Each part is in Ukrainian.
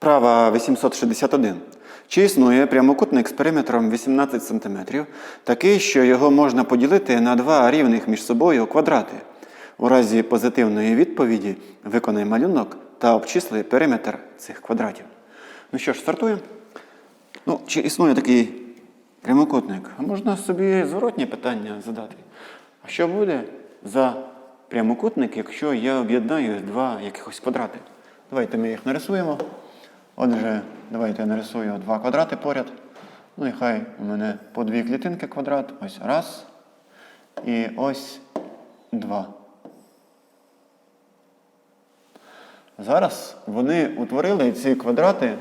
Вправа 861. Чи існує прямокутник з периметром 18 см, такий, що його можна поділити на два рівних між собою квадрати? У разі позитивної відповіді виконай малюнок та обчисли периметр цих квадратів. Ну що ж, стартуємо. Ну, чи існує такий прямокутник? Можна собі зворотнє питання задати. А що буде за прямокутник, якщо я об'єднаю два якихось квадрати? Давайте ми їх нарисуємо. Отже, давайте я нарисую два квадрати поряд. Ну і хай у мене по дві клітинки квадрат. Ось раз. І ось два. Зараз вони утворили ці квадрати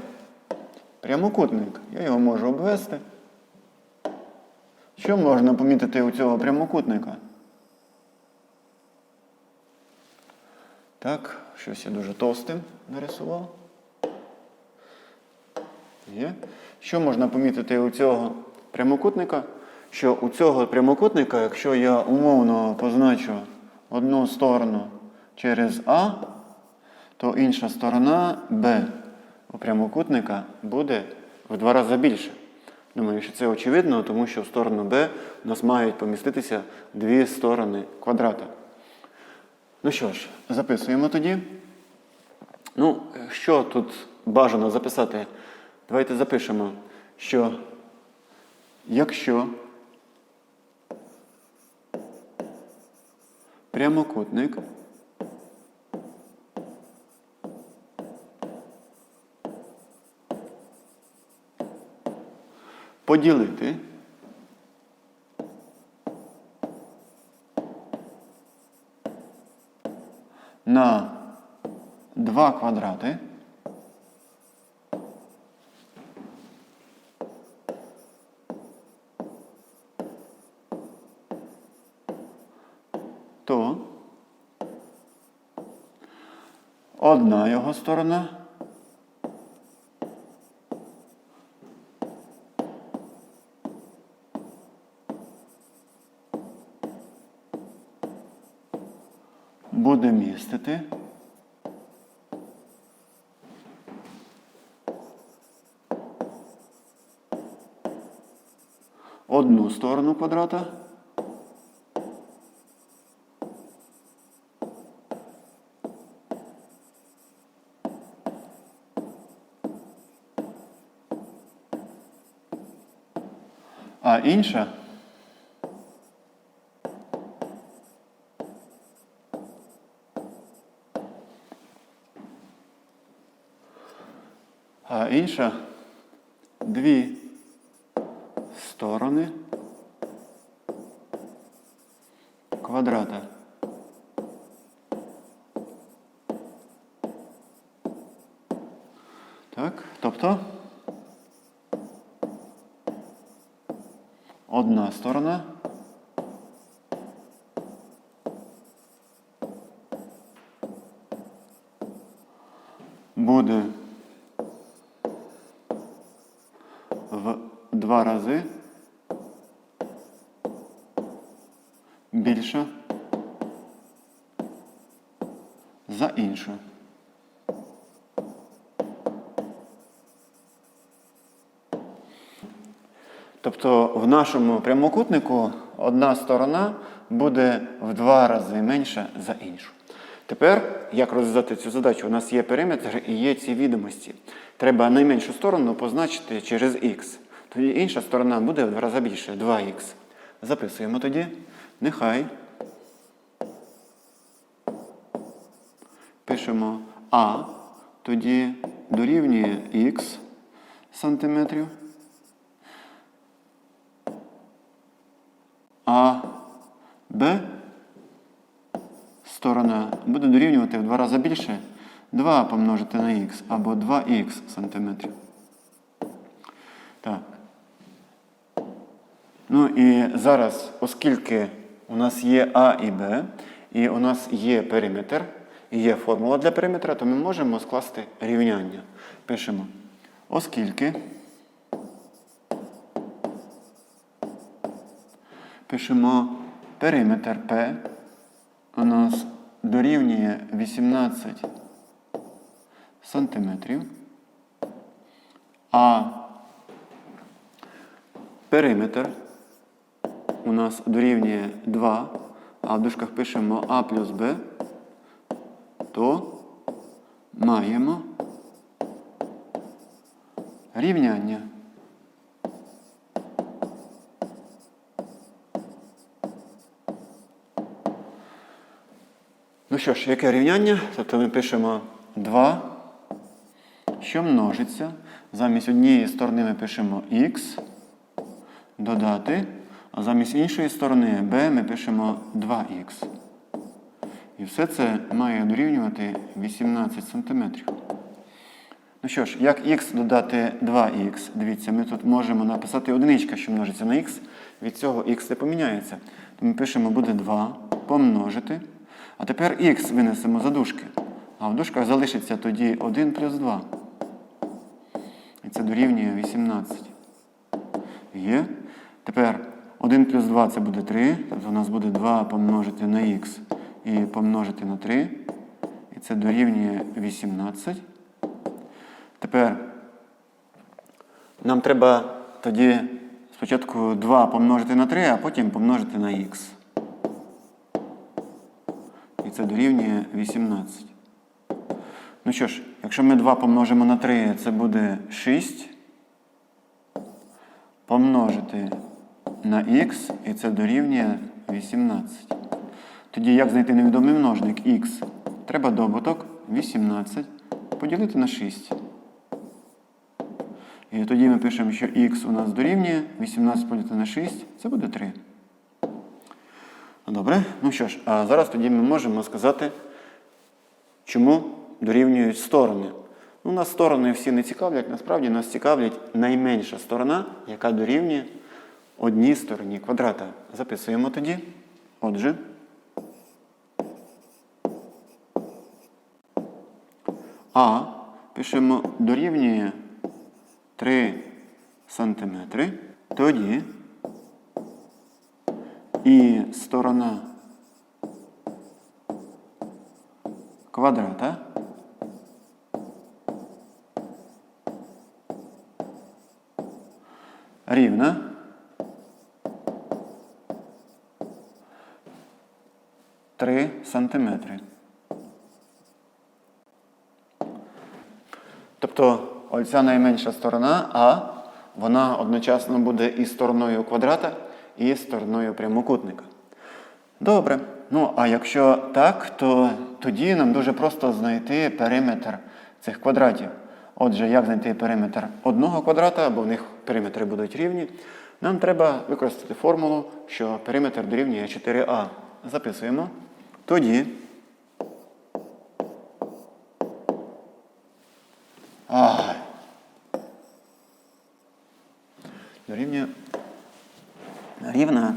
прямокутник. Я його можу обвести. Що можна помітити у цього прямокутника? Так, щось я дуже товстим нарисував. Що можна помітити у цього прямокутника? Що у цього прямокутника, якщо я умовно позначу одну сторону через А, то інша сторона Б у прямокутника буде в два рази більше. Думаю, що це очевидно, тому що в сторону Б у нас мають поміститися дві сторони квадрата. Ну що ж, записуємо тоді. Ну, що тут бажано записати? Давайте запишемо, що якщо прямокутник поділити на два квадрати, то одна його сторона. Буде містити. Одну сторону квадрата а інша а інша дві сторони квадрата. Так, тобто одна сторона буде в два рази більша за іншу. Тобто в нашому прямокутнику одна сторона буде в два рази менша за іншу. Тепер, як розв'язати цю задачу? У нас є периметр і є ці відомості. Треба найменшу сторону позначити через х. Тоді інша сторона буде в два рази більше 2х. Записуємо тоді. Нехай. Пишемо А, тоді дорівнює х сантиметрів. А Б сторона буде дорівнювати в два рази більше 2 помножити на х або 2х сантиметрів. Так. Ну і зараз, оскільки у нас є А і Б, і у нас є периметр, і є формула для периметра, то ми можемо скласти рівняння. Пишемо, оскільки. Пишемо периметр P у нас дорівнює 18 сантиметрів. А периметр у нас дорівнює 2, а в дужках пишемо А плюс Б, то маємо рівняння. Ну що ж, яке рівняння? Тобто ми пишемо 2, що множиться. Замість однієї сторони ми пишемо х, додати, а замість іншої сторони b ми пишемо 2х. І все це має дорівнювати 18 см. Ну що ж, як х додати 2х? Дивіться, ми тут можемо написати одиничка, що множиться на х. Від цього х не поміняється. Ми пишемо буде 2 помножити. А тепер х винесемо за дужки. А в дужках залишиться тоді 1 плюс 2. І це дорівнює 18. Є. Тепер 1 плюс 2 це буде 3. Тобто у нас буде 2 помножити на х і помножити на 3. І це дорівнює 18. Тепер нам треба тоді спочатку 2 помножити на 3, а потім помножити на х. І це дорівнює 18. Ну що ж, якщо ми 2 помножимо на 3, це буде 6. Помножити на х, і це дорівнює 18. Тоді як знайти невідомий множник х? Треба добуток 18 поділити на 6. І тоді ми пишемо, що х у нас дорівнює 18 поділити на 6, це буде 3. Добре, ну що ж, а зараз тоді ми можемо сказати, чому дорівнюють сторони. Ну, нас сторони всі не цікавлять, насправді нас цікавлять найменша сторона, яка дорівнює одній стороні квадрата. Записуємо тоді. Отже. А пишемо дорівнює 3 сантиметри. Тоді і сторона. Квадрата рівна три сантиметри. Тобто оця найменша сторона А, вона одночасно буде і стороною квадрата, і стороною прямокутника. Добре. Ну, а якщо так, то тоді нам дуже просто знайти периметр цих квадратів. Отже, як знайти периметр одного квадрата, бо в них периметри будуть рівні, нам треба використати формулу, що периметр дорівнює 4а. Записуємо. Тоді. Ай. Дорівнює рівна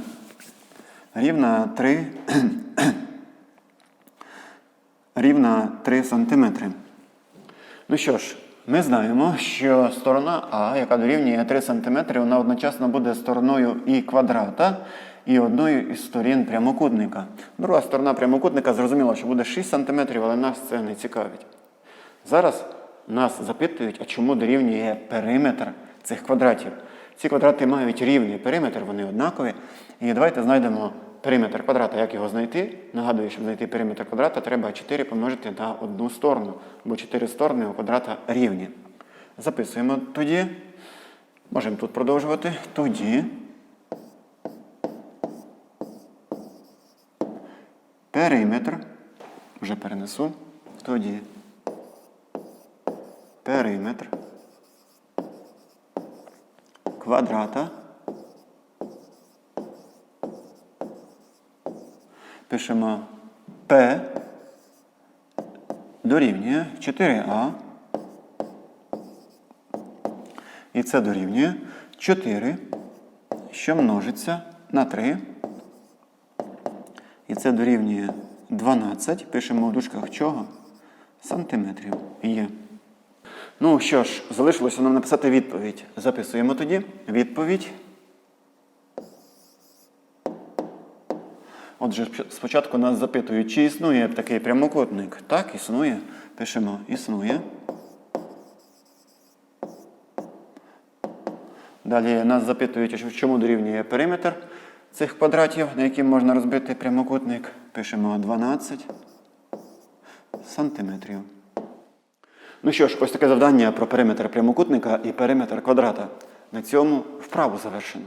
рівна 3 рівна 3 сантиметри. Ну що ж, ми знаємо, що сторона А, яка дорівнює 3 см, вона одночасно буде стороною і квадрата, і одною із сторін прямокутника. Друга сторона прямокутника зрозуміло, що буде 6 см, але нас це не цікавить. Зараз нас запитують, а чому дорівнює периметр цих квадратів. Ці квадрати мають рівний периметр, вони однакові. І давайте знайдемо периметр квадрата. Як його знайти? Нагадую, щоб знайти периметр квадрата, треба 4 помножити на одну сторону, бо 4 сторони у квадрата рівні. Записуємо тоді. Можемо тут продовжувати. Тоді. Периметр. Вже перенесу. Тоді. Периметр квадрата. Пишемо P дорівнює 4А. І це дорівнює 4, що множиться на 3. І це дорівнює 12. Пишемо в дужках чого? Сантиметрів. Є. Ну що ж, залишилося нам написати відповідь. Записуємо тоді. Відповідь. Отже, спочатку нас запитують, чи існує такий прямокутник. Так, існує. Пишемо існує. Далі нас запитують, що- чому дорівнює периметр цих квадратів, на які можна розбити прямокутник. Пишемо 12 сантиметрів. Ну що ж, ось таке завдання про периметр прямокутника і периметр квадрата. На цьому вправу завершено.